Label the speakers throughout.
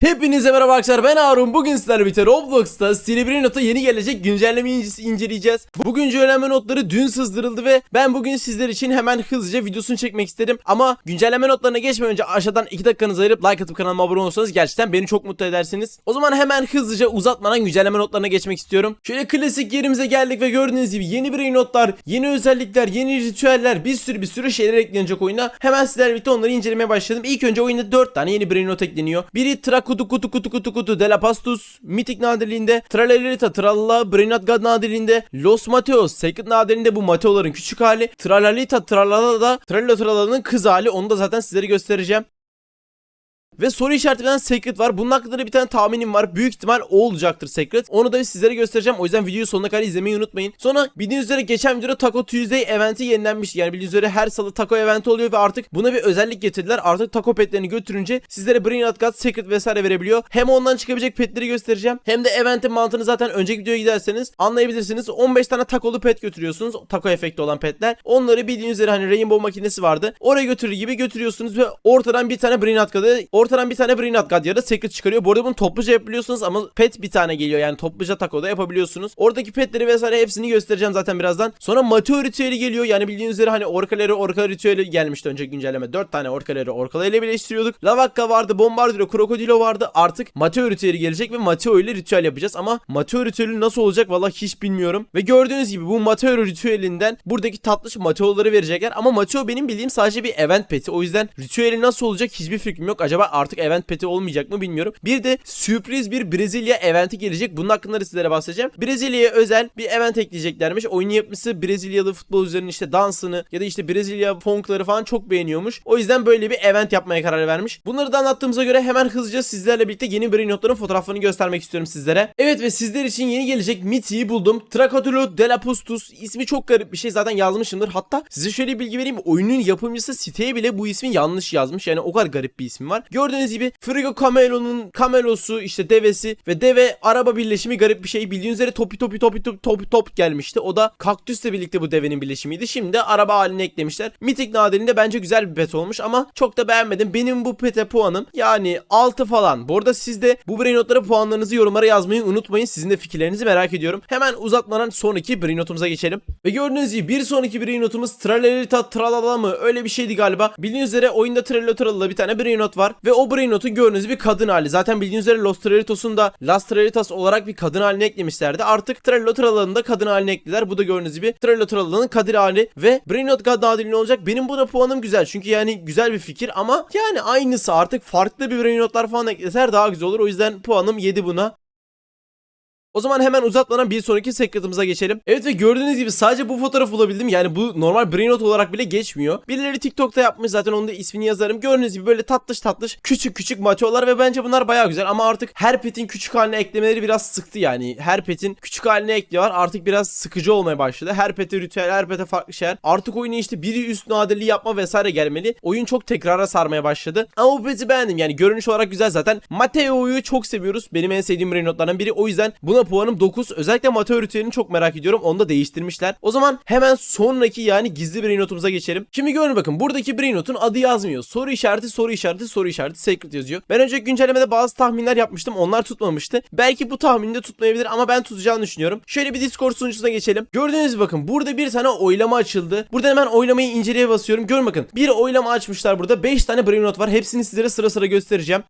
Speaker 1: Hepinize merhaba arkadaşlar ben Harun bugün sizlerle birlikte Roblox'ta Silivri Not'a yeni gelecek güncelleme incisi inceleyeceğiz. Bu güncelleme notları dün sızdırıldı ve ben bugün sizler için hemen hızlıca videosunu çekmek istedim. Ama güncelleme notlarına geçmeden önce aşağıdan 2 dakikanızı ayırıp like atıp kanalıma abone olursanız gerçekten beni çok mutlu edersiniz. O zaman hemen hızlıca uzatmadan güncelleme notlarına geçmek istiyorum. Şöyle klasik yerimize geldik ve gördüğünüz gibi yeni birey notlar, yeni özellikler, yeni ritüeller bir sürü bir sürü şeyler eklenecek oyuna. Hemen sizlerle birlikte onları incelemeye başladım. İlk önce oyunda 4 tane yeni birey not ekleniyor. Biri Trakutu Kutu Kutu Kutu Kutu Delapastus Mythic nadirliğinde, Tralalita Tralala Brainat God nadirliğinde, Los Mateos Sacred nadirliğinde bu Mateoların küçük hali, Tralalita Tralala da Tralala Tralala'nın kız hali. Onu da zaten sizlere göstereceğim. Ve soru işaretinden Secret var. Bunun hakkında da bir tane tahminim var. Büyük ihtimal o olacaktır Secret. Onu da sizlere göstereceğim. O yüzden videoyu sonuna kadar izlemeyi unutmayın. Sonra bildiğiniz üzere geçen videoda Taco Tuesday eventi yenilenmiş. Yani bildiğiniz üzere her salı Taco eventi oluyor ve artık buna bir özellik getirdiler. Artık Taco petlerini götürünce sizlere Brain Out God, Secret vesaire verebiliyor. Hem ondan çıkabilecek petleri göstereceğim. Hem de eventin mantığını zaten önceki videoya giderseniz anlayabilirsiniz. 15 tane takolu pet götürüyorsunuz. Taco efekti olan petler. Onları bildiğiniz üzere hani Rainbow makinesi vardı. Oraya götürür gibi götürüyorsunuz ve ortadan bir tane Brain Out God'ı ortadan bir tane Brain Out God ya da Secret çıkarıyor. Bu arada bunu topluca yapabiliyorsunuz ama pet bir tane geliyor. Yani topluca takoda yapabiliyorsunuz. Oradaki petleri vesaire hepsini göstereceğim zaten birazdan. Sonra Mateo ritüeli geliyor. Yani bildiğiniz üzere hani Orkaleri Orka ritüeli gelmişti önce güncelleme. 4 tane Orkaleri Orkala ile birleştiriyorduk. Lavakka vardı, Bombardiro, Krokodilo vardı. Artık Mateo ritüeli gelecek ve Mateo ile ritüel yapacağız. Ama Mateo ritüeli nasıl olacak valla hiç bilmiyorum. Ve gördüğünüz gibi bu Mateo ritüelinden buradaki tatlış Mateo'ları verecekler. Ama Mateo benim bildiğim sadece bir event peti. O yüzden ritüeli nasıl olacak hiçbir fikrim yok. Acaba artık event peti olmayacak mı bilmiyorum. Bir de sürpriz bir Brezilya eventi gelecek. Bunun hakkında da sizlere bahsedeceğim. Brezilya'ya özel bir event ekleyeceklermiş. Oyun yapımcısı Brezilyalı futbol üzerine işte dansını ya da işte Brezilya funkları falan çok beğeniyormuş. O yüzden böyle bir event yapmaya karar vermiş. Bunları da anlattığımıza göre hemen hızlıca sizlerle birlikte yeni Brain Notların fotoğraflarını göstermek istiyorum sizlere. Evet ve sizler için yeni gelecek Mithi'yi buldum. Trakatulo Delapustus ismi çok garip bir şey zaten yazmışımdır. Hatta size şöyle bir bilgi vereyim. Oyunun yapımcısı siteye bile bu ismi yanlış yazmış. Yani o kadar garip bir ismi var. Gördüğünüz gibi Frigo Camelo'nun Camelo'su işte devesi ve deve araba birleşimi garip bir şey. Bildiğiniz üzere topi topi topi topi topi top gelmişti. O da kaktüsle birlikte bu devenin birleşimiydi. Şimdi araba haline eklemişler. Mythic nadirinde bence güzel bir pet olmuş ama çok da beğenmedim. Benim bu pete puanım yani 6 falan. Bu arada siz de bu brain notlara puanlarınızı yorumlara yazmayı unutmayın. Sizin de fikirlerinizi merak ediyorum. Hemen uzatmadan sonraki brain notumuza geçelim. Ve gördüğünüz gibi bir sonraki brain notumuz Tralalita Tralala mı? Öyle bir şeydi galiba. Bildiğiniz üzere oyunda Tralala Tralala bir tane brain not var. Ve o brain notu gördüğünüz gibi kadın hali. Zaten bildiğiniz üzere Los Tralitos'un da Las Tralitas olarak bir kadın haline eklemişlerdi. Artık Trello Trala'nın kadın haline eklediler. Bu da gördüğünüz gibi Trello Trala'nın kadın hali ve Brain Not God nadirliği olacak. Benim buna puanım güzel. Çünkü yani güzel bir fikir ama yani aynısı artık farklı bir Brain Not'lar falan ekleseler daha güzel olur. O yüzden puanım 7 buna. O zaman hemen uzatmadan bir sonraki secret'ımıza geçelim. Evet ve gördüğünüz gibi sadece bu fotoğrafı bulabildim. Yani bu normal brain not olarak bile geçmiyor. Birileri TikTok'ta yapmış zaten onun da ismini yazarım. Gördüğünüz gibi böyle tatlış tatlış küçük küçük mateolar ve bence bunlar baya güzel ama artık her petin küçük haline eklemeleri biraz sıktı yani. Her petin küçük haline ekliyorlar. Artık biraz sıkıcı olmaya başladı. Her pete ritüel, her pete farklı şeyler. Artık oyuna işte biri üst nadirliği yapma vesaire gelmeli. Oyun çok tekrara sarmaya başladı. Ama bu peti beğendim yani görünüş olarak güzel zaten. Mateo'yu çok seviyoruz. Benim en sevdiğim brain notlardan biri. O yüzden buna puanım 9. Özellikle Mateo ritüelini çok merak ediyorum. Onu da değiştirmişler. O zaman hemen sonraki yani gizli brain notumuza geçelim. Şimdi görün bakın buradaki brain notun adı yazmıyor. Soru işareti, soru işareti, soru işareti, secret yazıyor. Ben önce güncellemede bazı tahminler yapmıştım. Onlar tutmamıştı. Belki bu tahminde tutmayabilir ama ben tutacağını düşünüyorum. Şöyle bir Discord sunucusuna geçelim. Gördüğünüz gibi bakın burada bir tane oylama açıldı. Burada hemen oylamayı inceleye basıyorum. Görün bakın. Bir oylama açmışlar burada. 5 tane brain not var. Hepsini sizlere sıra sıra göstereceğim.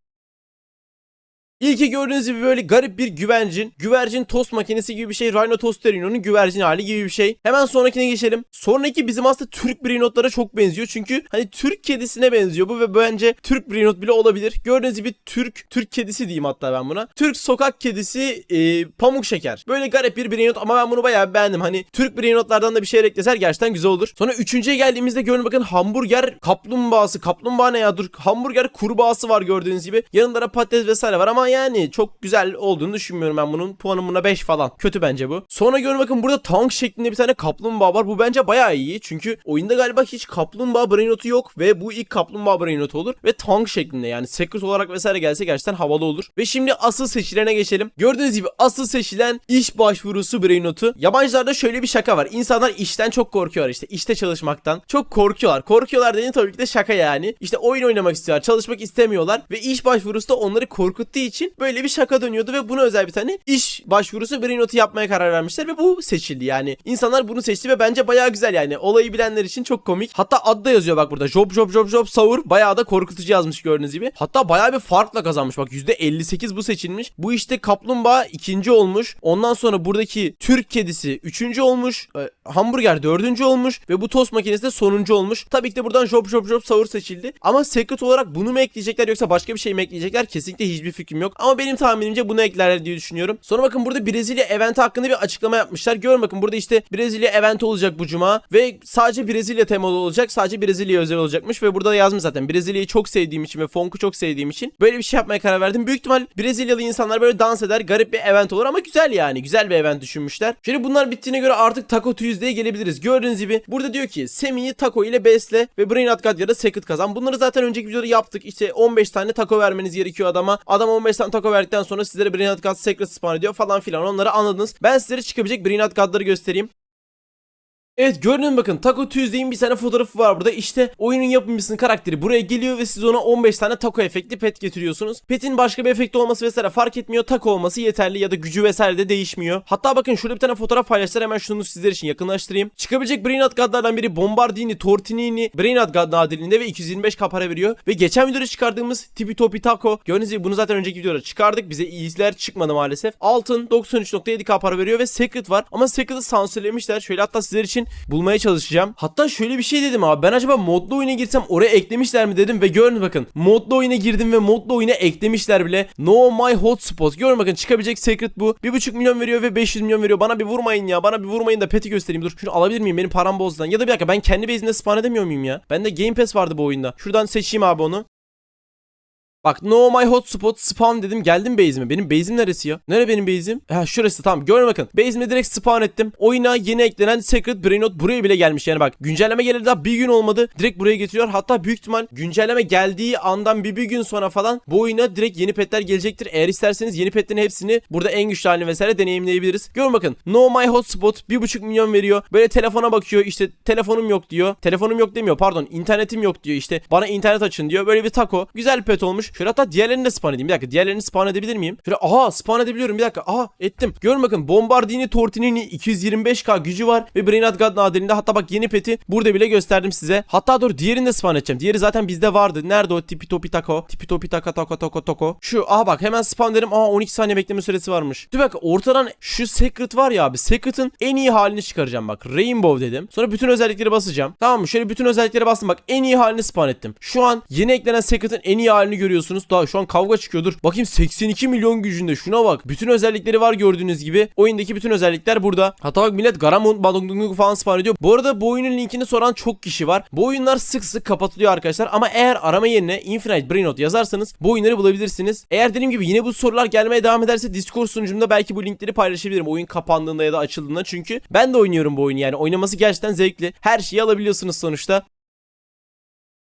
Speaker 1: İlki gördüğünüz gibi böyle garip bir güvercin. Güvercin tost makinesi gibi bir şey. Rhino Tosterino'nun güvercin hali gibi bir şey. Hemen sonrakine geçelim. Sonraki bizim aslında Türk Brinotlara çok benziyor. Çünkü hani Türk kedisine benziyor bu ve bence Türk Brinot bile olabilir. Gördüğünüz gibi Türk, Türk kedisi diyeyim hatta ben buna. Türk sokak kedisi e, pamuk şeker. Böyle garip bir Brinot ama ben bunu bayağı beğendim. Hani Türk Brinotlardan da bir şey ekleser gerçekten güzel olur. Sonra üçüncüye geldiğimizde görün bakın hamburger kaplumbağası. Kaplumbağa ne ya dur. Hamburger kurbağası var gördüğünüz gibi. Yanında da patates vesaire var ama Yani çok güzel olduğunu düşünmüyorum ben bunun. Puanım buna 5 falan. Kötü bence bu. Sonra görün bakın burada tank şeklinde bir tane kaplumbağa var. Bu bence bayağı iyi. Çünkü oyunda galiba hiç kaplumbağa brain notu yok. Ve bu ilk kaplumbağa brain notu olur. Ve tank şeklinde yani secret olarak vesaire gelse gerçekten havalı olur. Ve şimdi asıl seçilene geçelim. Gördüğünüz gibi asıl seçilen iş başvurusu brain notu. Yabancılarda şöyle bir şaka var. İnsanlar işten çok korkuyorlar işte. İşte çalışmaktan. Çok korkuyorlar. Korkuyorlar dediğin tabii ki de şaka yani. İşte oyun oynamak istiyorlar. Çalışmak istemiyorlar. Ve iş başvurusu da onları korkuttuğu için böyle bir şaka dönüyordu ve buna özel bir tane iş başvurusu brain notu yapmaya karar vermişler ve bu seçildi yani. İnsanlar bunu seçti ve bence bayağı güzel yani. Olayı bilenler için çok komik. Hatta adı da yazıyor bak burada. Job job job job savur. Bayağı da korkutucu yazmış gördüğünüz gibi. Hatta bayağı bir farkla kazanmış. Bak %58 bu seçilmiş. Bu işte kaplumbağa ikinci olmuş. Ondan sonra buradaki Türk kedisi üçüncü olmuş. Ee, hamburger dördüncü olmuş. Ve bu tost makinesi de sonuncu olmuş. Tabii ki de buradan job job job savur seçildi. Ama secret olarak bunu mu ekleyecekler yoksa başka bir şey mi ekleyecekler? Kesinlikle hiçbir fikrim yok. Ama benim tahminimce bunu eklerler diye düşünüyorum. Sonra bakın burada Brezilya eventi hakkında bir açıklama yapmışlar. Görün bakın burada işte Brezilya eventi olacak bu cuma ve sadece Brezilya temalı olacak. Sadece Brezilya özel olacakmış ve burada da yazmış zaten. Brezilya'yı çok sevdiğim için ve Fonk'u çok sevdiğim için böyle bir şey yapmaya karar verdim. Büyük ihtimal Brezilyalı insanlar böyle dans eder. Garip bir event olur ama güzel yani. Güzel bir event düşünmüşler. Şimdi bunlar bittiğine göre artık Taco Tuesday'e gelebiliriz. Gördüğünüz gibi burada diyor ki Semih'i taco ile besle ve Brain Atgat ya da Secret kazan. Bunları zaten önceki videoda yaptık. İşte 15 tane taco vermeniz gerekiyor adama. Adam 15 tane taco verdikten sonra sizlere Brain Atgat Secret spawn ediyor falan filan. Onları anladınız. Ben sizlere çıkabilecek Brain Atgat'ları göstereyim. Evet gördün bakın Taco Tuesday'in bir tane fotoğrafı var burada. İşte oyunun yapımcısının karakteri buraya geliyor ve siz ona 15 tane taco efekti pet getiriyorsunuz. Pet'in başka bir efekti olması vesaire fark etmiyor. Taco olması yeterli ya da gücü vesaire de değişmiyor. Hatta bakın şurada bir tane fotoğraf paylaştılar. Hemen şunu sizler için yakınlaştırayım. Çıkabilecek Brainat God'lardan biri Bombardini, Tortinini, Brainat God nadirliğinde ve 225 kapara veriyor. Ve geçen videoda çıkardığımız Tipi Topi Taco. Gördüğünüz gibi bunu zaten önceki videoda çıkardık. Bize iyisiler çıkmadı maalesef. Altın 93.7 kapara veriyor ve Secret var. Ama Secret'ı sansürlemişler. Şöyle hatta sizler için bulmaya çalışacağım. Hatta şöyle bir şey dedim abi. Ben acaba modlu oyuna girsem oraya eklemişler mi dedim ve görün bakın. Modlu oyuna girdim ve modlu oyuna eklemişler bile. No my hotspot. Görün bakın çıkabilecek secret bu. 1.5 milyon veriyor ve 500 milyon veriyor. Bana bir vurmayın ya. Bana bir vurmayın da peti göstereyim. Dur şunu alabilir miyim? Benim param bozdan. Ya da bir dakika ben kendi base'imde spawn edemiyor muyum ya? Bende Game Pass vardı bu oyunda. Şuradan seçeyim abi onu. Bak no my hotspot spawn dedim geldim base'ime. Benim base'im neresi ya? Nere benim base'im? Ha şurası tamam görün bakın. Base'ime direkt spawn ettim. Oyuna yeni eklenen Secret Brainot buraya bile gelmiş yani bak. Güncelleme geleli daha bir gün olmadı. Direkt buraya getiriyor. Hatta büyük ihtimal güncelleme geldiği andan bir, bir gün sonra falan bu oyuna direkt yeni petler gelecektir. Eğer isterseniz yeni petlerin hepsini burada en güçlü halini vesaire deneyimleyebiliriz. Görün bakın. No my hotspot 1.5 milyon veriyor. Böyle telefona bakıyor işte telefonum yok diyor. Telefonum yok demiyor pardon internetim yok diyor işte. Bana internet açın diyor. Böyle bir taco. Güzel pet olmuş. Şöyle hatta diğerlerini de spawn edeyim. Bir dakika diğerlerini spawn edebilir miyim? Şöyle aha spawn edebiliyorum bir dakika. Aha ettim. Görün bakın Bombardini Tortinini 225k gücü var ve Brainat God nadirinde hatta bak yeni peti burada bile gösterdim size. Hatta dur diğerini de spawn edeceğim. Diğeri zaten bizde vardı. Nerede o tipi topi taco? Tipi topi taka taka taka toko. Şu aha bak hemen spawn derim. Aa 12 saniye bekleme süresi varmış. Dur bak ortadan şu secret var ya abi. Secret'ın en iyi halini çıkaracağım bak. Rainbow dedim. Sonra bütün özellikleri basacağım. Tamam mı? Şöyle bütün özelliklere bastım bak. En iyi halini spawn ettim. Şu an yeni eklenen secret'ın en iyi halini görüyorsunuz. Daha şu an kavga çıkıyordur. Bakayım 82 milyon gücünde şuna bak. Bütün özellikleri var gördüğünüz gibi. Oyundaki bütün özellikler burada. Hatta bak millet Garamond Badongdungu falan spawn ediyor. Bu arada bu oyunun linkini soran çok kişi var. Bu oyunlar sık sık kapatılıyor arkadaşlar. Ama eğer arama yerine Infinite Brainot yazarsanız bu oyunları bulabilirsiniz. Eğer dediğim gibi yine bu sorular gelmeye devam ederse Discord sunucumda belki bu linkleri paylaşabilirim. Oyun kapandığında ya da açıldığında. Çünkü ben de oynuyorum bu oyunu yani. Oynaması gerçekten zevkli. Her şeyi alabiliyorsunuz sonuçta.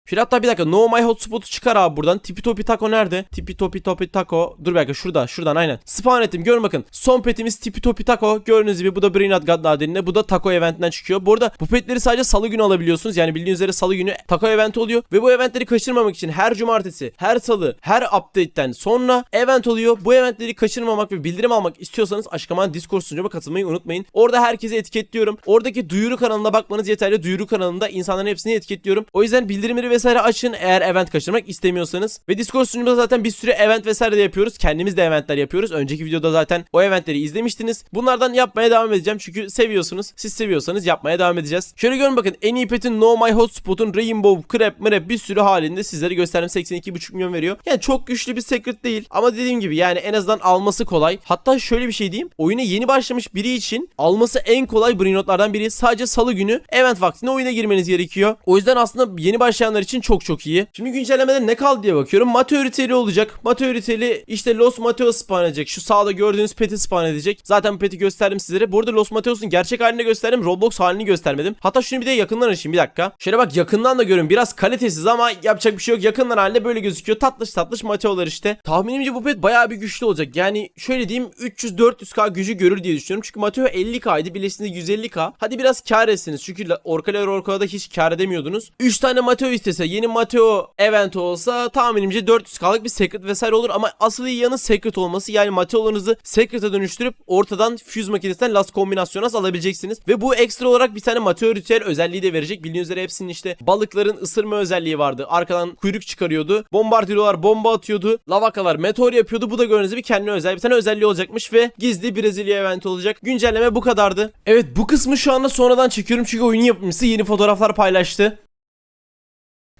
Speaker 1: Şöyle hatta bir dakika No My Hotspot'u çıkar abi buradan. Tipi Topi Taco nerede? Tipi Topi Topi Taco. Dur bir dakika şurada. Şuradan aynen. Spawn ettim. Görün bakın. Son petimiz Tipi Topi Taco. Gördüğünüz gibi bu da Brain God nadirinde. Bu da Taco eventinden çıkıyor. Bu arada bu petleri sadece salı günü alabiliyorsunuz. Yani bildiğiniz üzere salı günü Taco eventi oluyor. Ve bu eventleri kaçırmamak için her cumartesi, her salı, her update'ten sonra event oluyor. Bu eventleri kaçırmamak ve bildirim almak istiyorsanız açıklamadan Discord sunucuma katılmayı unutmayın. Orada herkesi etiketliyorum. Oradaki duyuru kanalına bakmanız yeterli. Duyuru kanalında insanların hepsini etiketliyorum. O yüzden bildirimleri vesaire açın eğer event kaçırmak istemiyorsanız. Ve Discord sunucumda zaten bir sürü event vesaire de yapıyoruz. Kendimiz de eventler yapıyoruz. Önceki videoda zaten o eventleri izlemiştiniz. Bunlardan yapmaya devam edeceğim çünkü seviyorsunuz. Siz seviyorsanız yapmaya devam edeceğiz. Şöyle görün bakın en iyi petin No My Hotspot'un Rainbow, Crab, Mrap bir sürü halinde sizlere gösterdim 82,5 milyon veriyor. Yani çok güçlü bir secret değil. Ama dediğim gibi yani en azından alması kolay. Hatta şöyle bir şey diyeyim. Oyuna yeni başlamış biri için alması en kolay brainotlardan biri. Sadece salı günü event vaktinde oyuna girmeniz gerekiyor. O yüzden aslında yeni başlayanlar için çok çok iyi. Şimdi güncellemede ne kaldı diye bakıyorum. Mateo ritüeli olacak. Mateo ritüeli işte Los Mateo spawn edecek. Şu sağda gördüğünüz peti spawn edecek. Zaten peti gösterdim sizlere. Bu arada Los Mateos'un gerçek halini gösterdim. Roblox halini göstermedim. Hatta şunu bir de yakından açayım bir dakika. Şöyle bak yakından da görün. Biraz kalitesiz ama yapacak bir şey yok. Yakından halinde böyle gözüküyor. Tatlış tatlış Mateo'lar işte. Tahminimce bu pet bayağı bir güçlü olacak. Yani şöyle diyeyim 300-400k gücü görür diye düşünüyorum. Çünkü Mateo 50k'ydı. Birleştiğinde 150k. Hadi biraz kar etsiniz. Çünkü la- Orkalar Orka'da hiç kar edemiyordunuz. 3 tane Mateo istese yeni Mateo event olsa tahminimce 400k'lık bir secret vesaire olur ama asıl iyi yanı secret olması. Yani Mateo'larınızı secret'a dönüştürüp ortadan fuse makinesinden last kombinasyona alabileceksiniz. Ve bu ekstra olarak bir tane Mateo ritüel özelliği de verecek. Bildiğiniz üzere hepsinin işte balıkların ısırma özelliği vardı. Arkadan kuyruk çıkarıyordu. Bombardiyolar bomba atıyordu. Lavakalar meteor yapıyordu. Bu da gördüğünüz gibi kendine özel bir tane özelliği olacakmış ve gizli Brezilya eventi olacak. Güncelleme bu kadardı. Evet bu kısmı şu anda sonradan çekiyorum çünkü oyunun yapımcısı yeni fotoğraflar paylaştı.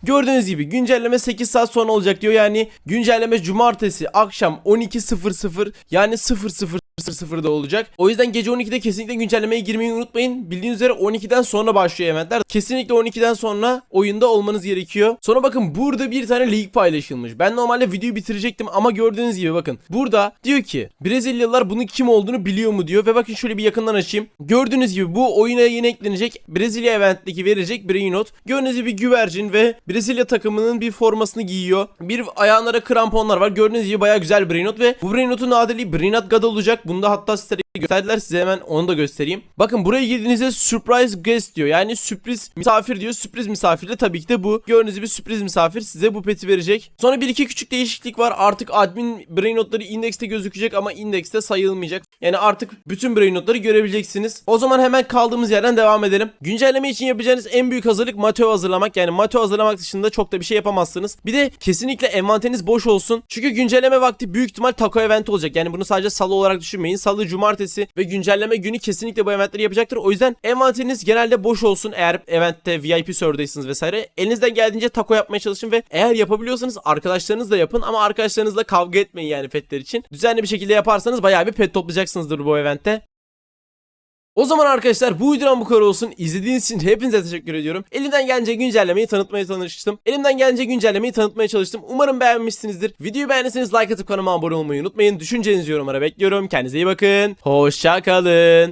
Speaker 1: Gördüğünüz gibi güncelleme 8 saat sonra olacak diyor. Yani güncelleme cumartesi akşam 12.00 yani 00.00'da olacak. O yüzden gece 12'de kesinlikle güncellemeye girmeyi unutmayın. Bildiğiniz üzere 12'den sonra başlıyor eventler. Kesinlikle 12'den sonra oyunda olmanız gerekiyor. Sonra bakın burada bir tane leak paylaşılmış. Ben normalde videoyu bitirecektim ama gördüğünüz gibi bakın. Burada diyor ki Brezilyalılar bunun kim olduğunu biliyor mu diyor ve bakın şöyle bir yakından açayım. Gördüğünüz gibi bu oyuna yeni eklenecek Brezilya eventteki verecek Brainot. Gördüğünüz gibi güvercin ve Brezilya takımının bir formasını giyiyor. Bir ayağlara kramponlar var. Gördüğünüz gibi bayağı güzel Brainot ve bu Brainot'un adeli Brainot God olacak. Bunda hatta size gösterdiler size hemen onu da göstereyim. Bakın buraya girdiğinizde surprise guest diyor. Yani sürpriz misafir diyor. Sürpriz misafir de tabii ki de bu. Gördüğünüz gibi sürpriz misafir size bu peti verecek. Sonra bir iki küçük değişiklik var. Artık admin brain notları indekste gözükecek ama indekste sayılmayacak. Yani artık bütün brain notları görebileceksiniz. O zaman hemen kaldığımız yerden devam edelim. Güncelleme için yapacağınız en büyük hazırlık Mateo hazırlamak. Yani Mateo hazırlamak dışında çok da bir şey yapamazsınız. Bir de kesinlikle envanteriniz boş olsun. Çünkü güncelleme vakti büyük ihtimal taco event olacak. Yani bunu sadece salı olarak düşünmeyin. Salı, cumartesi ve güncelleme günü kesinlikle bu eventleri yapacaktır. O yüzden envanteriniz genelde boş olsun eğer eventte VIP serverdaysınız vesaire. Elinizden geldiğince taco yapmaya çalışın ve eğer yapabiliyorsanız arkadaşlarınızla yapın ama arkadaşlarınızla kavga etmeyin yani petler için. Düzenli bir şekilde yaparsanız bayağı bir pet toplayacaksınızdır bu eventte. O zaman arkadaşlar bu videodan bu kadar olsun. İzlediğiniz için hepinize teşekkür ediyorum. Elimden gelince güncellemeyi tanıtmaya çalıştım. Elimden gelince güncellemeyi tanıtmaya çalıştım. Umarım beğenmişsinizdir. Videoyu beğendiyseniz like atıp kanalıma abone olmayı unutmayın. Düşüncenizi yorumlara bekliyorum. Kendinize iyi bakın. Hoşça kalın.